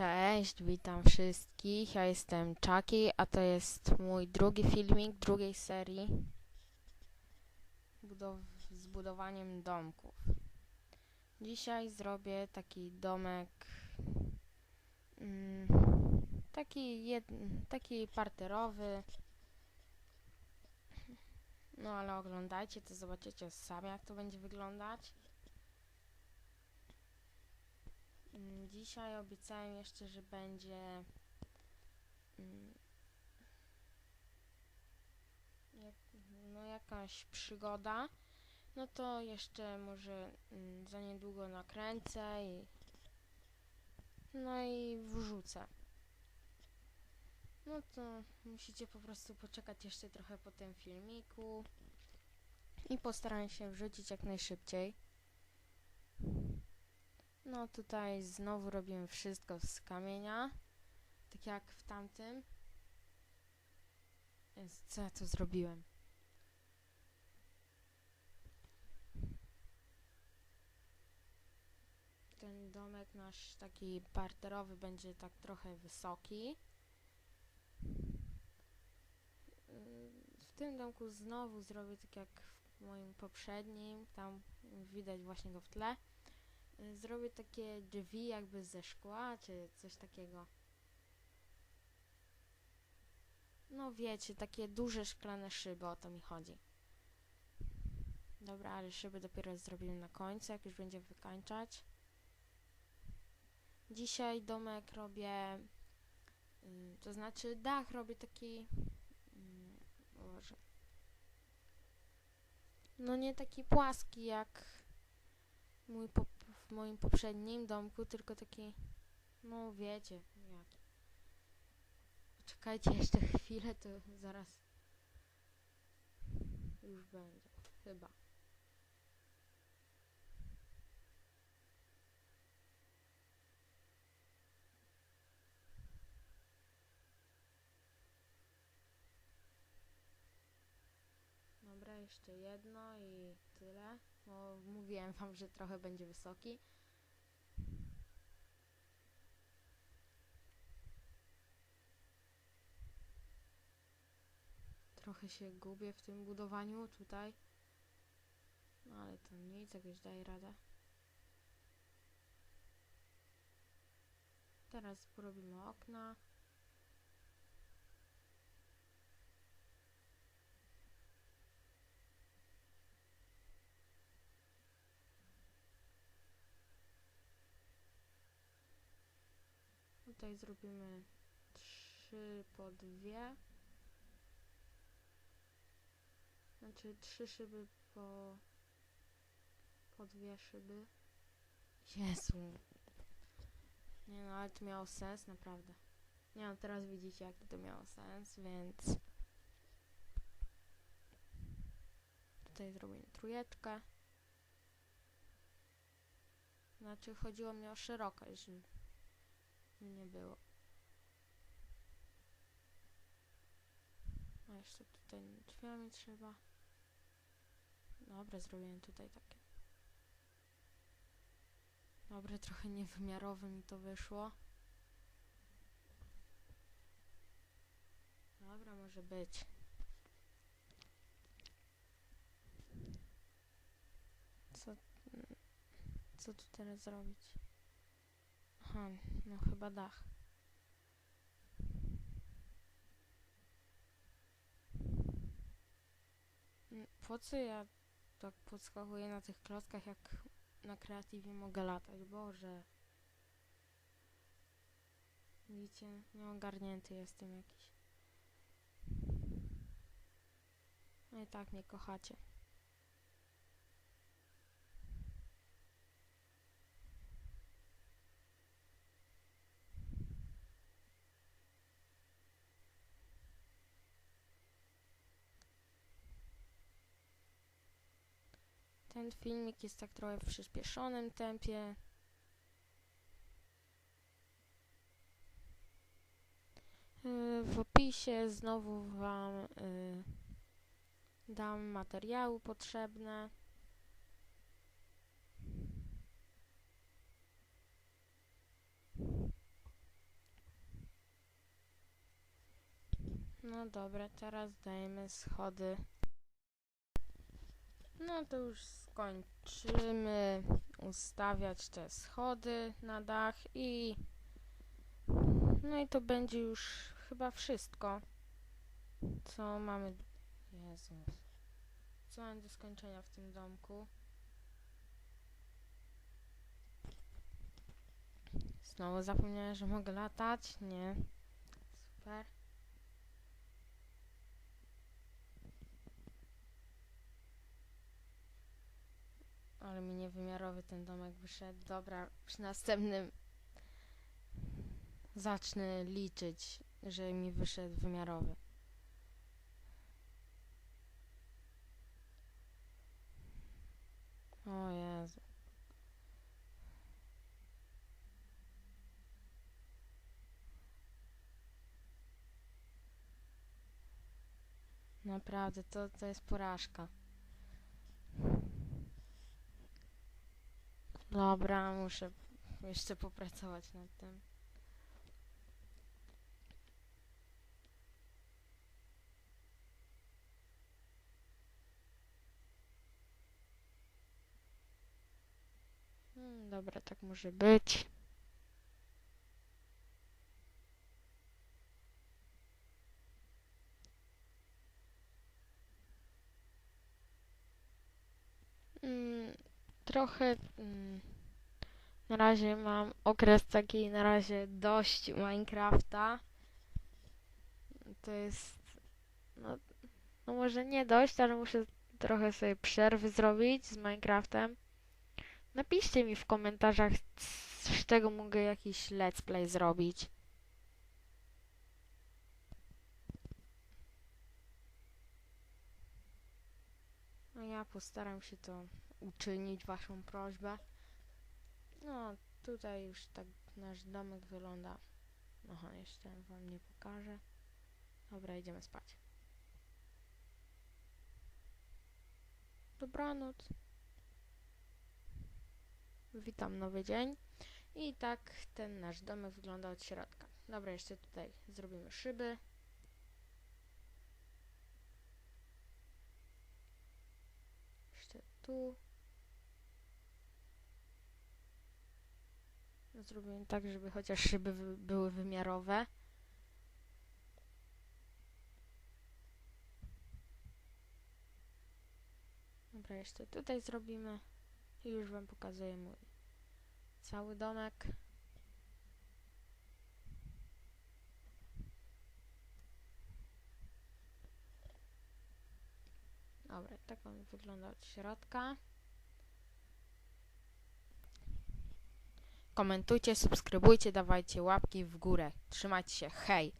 Cześć, witam wszystkich. Ja jestem Chucky, a to jest mój drugi filmik drugiej serii z budowaniem domków. Dzisiaj zrobię taki domek, mm, taki, jed, taki parterowy. No ale oglądajcie, to zobaczycie sami jak to będzie wyglądać. Mm, Dzisiaj obiecałem jeszcze, że będzie mm, no jakaś przygoda. No to jeszcze może mm, za niedługo nakręcę i no i wrzucę. No to musicie po prostu poczekać jeszcze trochę po tym filmiku i postaram się wrzucić jak najszybciej. No tutaj znowu robimy wszystko z kamienia, tak jak w tamtym. Jezu, Co ja zrobiłem? Ten domek nasz taki parterowy będzie tak trochę wysoki. W tym domku znowu zrobię tak jak w moim poprzednim, tam widać właśnie go w tle zrobię takie drzwi jakby ze szkła, czy coś takiego. No wiecie, takie duże szklane szyby, o to mi chodzi. Dobra, ale szyby dopiero zrobimy na końcu, jak już będzie wykańczać. Dzisiaj domek robię, y, to znaczy dach robię taki, mm, Boże. no nie taki płaski jak mój pop w moim poprzednim domku, tylko taki, no wiecie, jaki. Czekajcie jeszcze chwilę, to zaraz już będzie, chyba. Dobra, jeszcze jedno i tyle. Bo mówiłem wam, że trochę będzie wysoki. Trochę się gubię w tym budowaniu tutaj. No ale to nic, jakoś daje radę. Teraz porobimy okna. Tutaj zrobimy trzy po dwie. Znaczy trzy szyby po, po dwie szyby. Jezu. Nie no, ale to miało sens, naprawdę. Nie no, teraz widzicie jaki to miało sens, więc... Tutaj zrobimy trójeczkę. Znaczy chodziło mi o szerokość, nie było. A jeszcze tutaj drzwiami trzeba. Dobra, zrobiłem tutaj takie. Dobra, trochę niewymiarowe mi to wyszło. Dobra, może być. Co, co tu teraz zrobić? Aha, no chyba dach. Mm, Po co ja tak podskakuję na tych klockach, jak na kreatywie mogę latać? Boże. Widzicie? Nieogarnięty jestem jakiś. No i tak mnie kochacie. Ten filmik jest tak trochę w przyspieszonym tempie. Yy, w opisie znowu Wam yy, dam materiały potrzebne. No dobra, teraz dajemy schody. No to już skończymy ustawiać te schody na dach i no i to będzie już chyba wszystko. Co mamy Jezu. Co mam do skończenia w tym domku? Znowu zapomniałem, że mogę latać? Nie. Super. Ale mi niewymiarowy ten domek wyszedł. Dobra, przy następnym zacznę liczyć, że mi wyszedł wymiarowy. O Jezu. Naprawdę, to, to jest porażka. Dobra, muszę jeszcze popracować nad tym. Hmm, dobra, tak może być. Mm, trochę mm, na razie mam okres taki na razie dość Minecrafta. To jest no, no może nie dość, ale muszę trochę sobie przerwy zrobić z Minecraftem. Napiszcie mi w komentarzach, z czego mogę jakiś let's play zrobić. No ja postaram się to uczynić, waszą prośbę. No, tutaj już tak nasz domek wygląda. Aha, jeszcze wam nie pokażę. Dobra, idziemy spać. Dobranoc. Witam nowy dzień. I tak ten nasz domek wygląda od środka. Dobra, jeszcze tutaj zrobimy szyby. Jeszcze tu. Zrobimy tak, żeby chociaż szyby były wymiarowe. Dobra, jeszcze tutaj zrobimy. I już wam pokazuję mój cały domek. Dobra, tak on wygląda od środka. Komentujcie, subskrybujcie, dawajcie łapki w górę. Trzymajcie się, hej!